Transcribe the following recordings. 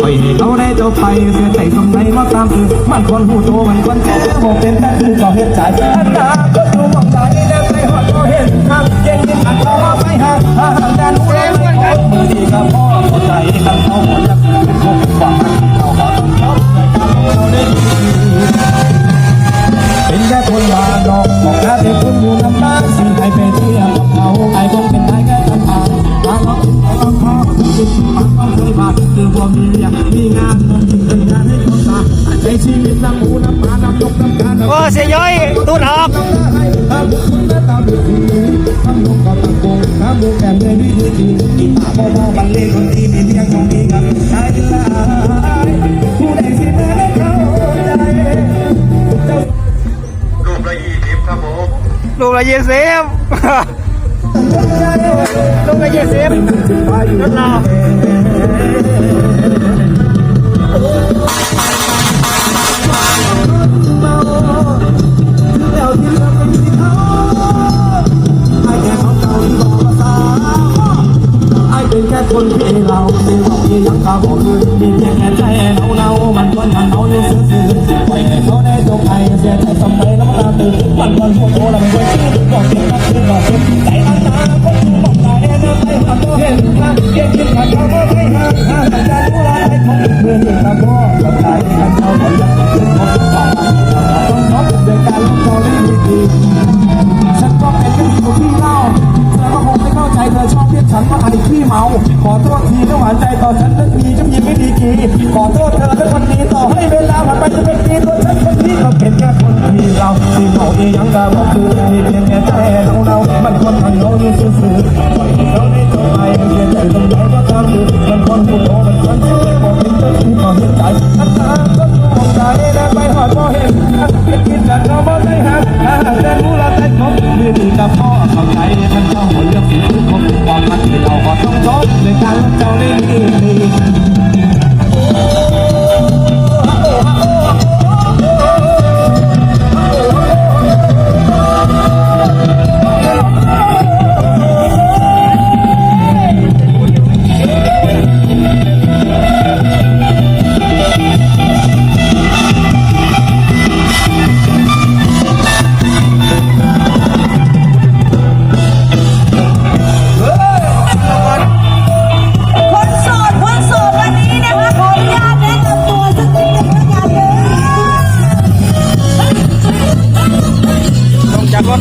ไปให้เขาได้เจ้าไปเสียใจสมใจว่าตามคือมันคนหูโตมันคนแก่บอกเป็นแท้คือก่อเห็นใจอันตาก็ดูมองตาดีแล้วใจหอดก็เห็นทางเย็นยินอันต่อไปห่างหาหางด้านหูเรงมือดีกับ là về xem lúc là về xem rất là quân về lao xe học đi lắm cả mọi người đi nhẹ nhàng chạy nâu ตื่นทุกวันวันโคโลำไว้ชื่อบอกบอกบอกใจอาตาคนบอกตาแน่นไปหาตัวเห็นท่เย็น I'm এখন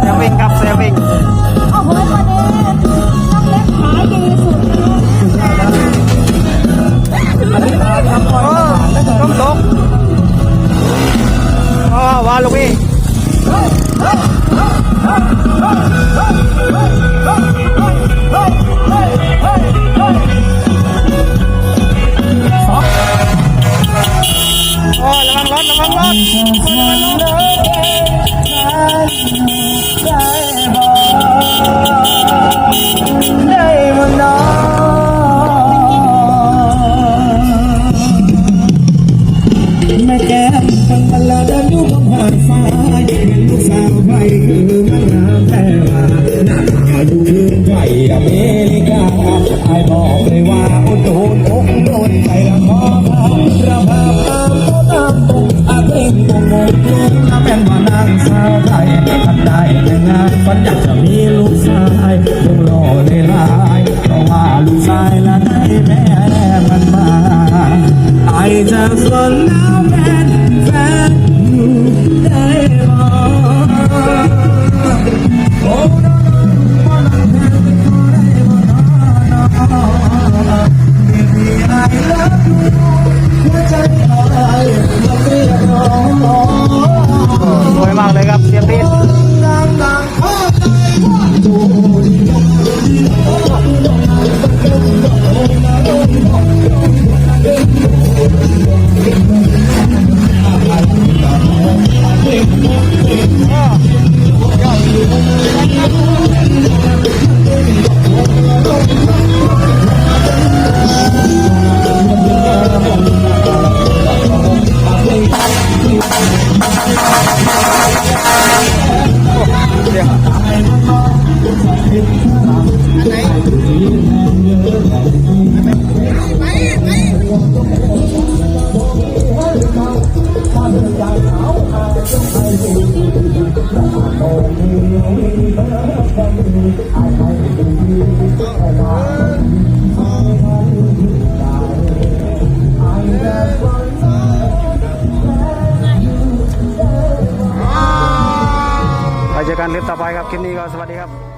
เซลวิงครับเซวิงโอ้โหวันนี้น้อเล็กายดีสุดต้องตกอ๋ว่าลูก ฝันอยากจะมีลูกชายคงรอในลายเพราะว่าลูกชายละได้แม่มันมาไอจะส want now man that ได้บอก Oh no ไปเจอกันคลิปต่อไปครับ คลิปนี้ก็สวัสดีครับ